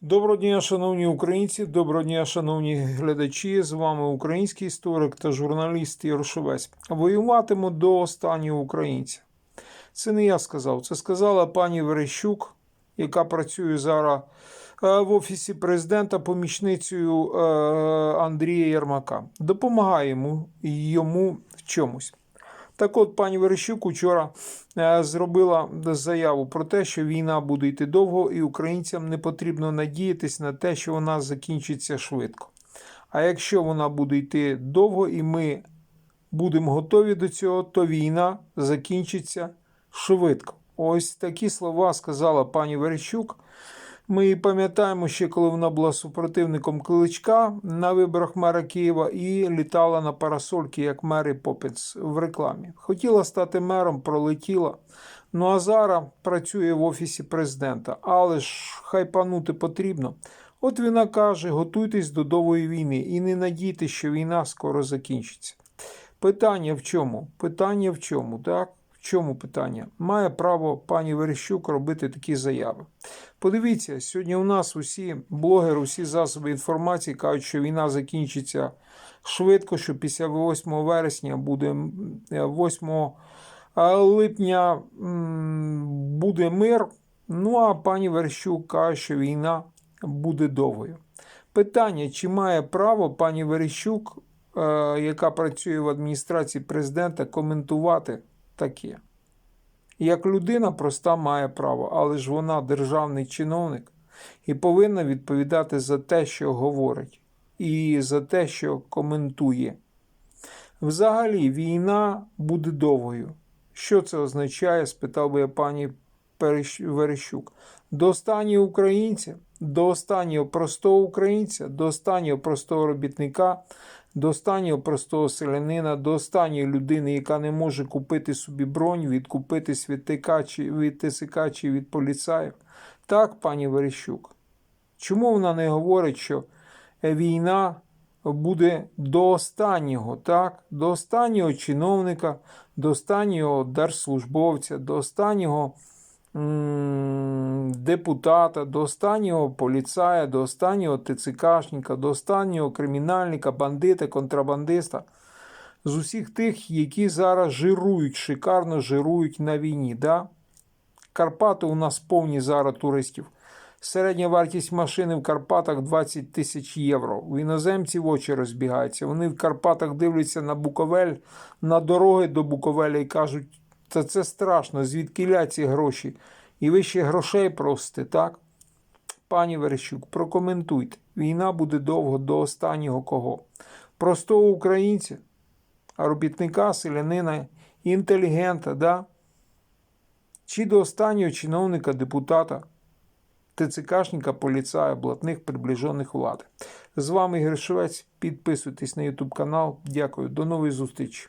Доброго дня, шановні українці, доброго дня, шановні глядачі. З вами український історик та журналіст Ярошовець. Воюватиму до останнього українця. Це не я сказав, це сказала пані Верещук, яка працює зараз е, в офісі президента помічницею е, Андрія Єрмака. Допомагає йому, йому в чомусь. Так от, пані Верещук учора е, зробила заяву про те, що війна буде йти довго, і українцям не потрібно надіятися на те, що вона закінчиться швидко. А якщо вона буде йти довго і ми будемо готові до цього, то війна закінчиться швидко. Ось такі слова сказала пані Верещук. Ми пам'ятаємо ще, коли вона була супротивником Кличка на виборах мера Києва і літала на парасольки, як Мері Поппінс в рекламі. Хотіла стати мером, пролетіла. Ну а зараз працює в офісі президента. Але ж хайпанути потрібно. От вона каже: готуйтесь до довгої війни і не надійтесь, що війна скоро закінчиться. Питання в чому? Питання в чому, так? В чому питання? Має право пані Верещук робити такі заяви. Подивіться, сьогодні у нас усі блогери, усі засоби інформації кажуть, що війна закінчиться швидко, що після 8 вересня буде е, 8 липня буде мир. Ну а пані Верещук каже, що війна буде довгою. Питання, чи має право пані Верещук, е, яка працює в адміністрації президента, коментувати таке? Як людина проста має право, але ж вона державний чиновник і повинна відповідати за те, що говорить, і за те, що коментує. Взагалі, війна буде довгою. Що це означає? спитав би я пані Верещук. До останнього українця, до останнього простого українця, до останнього простого робітника, до останнього простого селянина, до останньої людини, яка не може купити собі бронь, відкупитись від ТК чи від чи від поліцаїв. Так, пані Верещук. Чому вона не говорить, що війна буде до останнього, так? До останнього чиновника, до останнього держслужбовця, до останнього депутата, до останнього поліцая, до останнього ТЦКшника, до останнього кримінальника, бандита, контрабандиста. З усіх тих, які зараз жирують, шикарно жирують на війні. Да? Карпати у нас повні зараз туристів. Середня вартість машини в Карпатах 20 тисяч євро. У іноземців очі розбігаються. Вони в Карпатах дивляться на Буковель, на дороги до Буковеля і кажуть, та це страшно, звідки ці гроші? І ви ще грошей просите, так? Пані Верещук, прокоментуйте. Війна буде довго до останнього кого? Простого українця, а робітника, селянина, інтелігента, да? Чи до останнього чиновника, депутата? ТЦКшника, поліцая, блатних приближених влади. З вами Ігор Швець. Підписуйтесь на YouTube канал. Дякую. До нової зустрічі.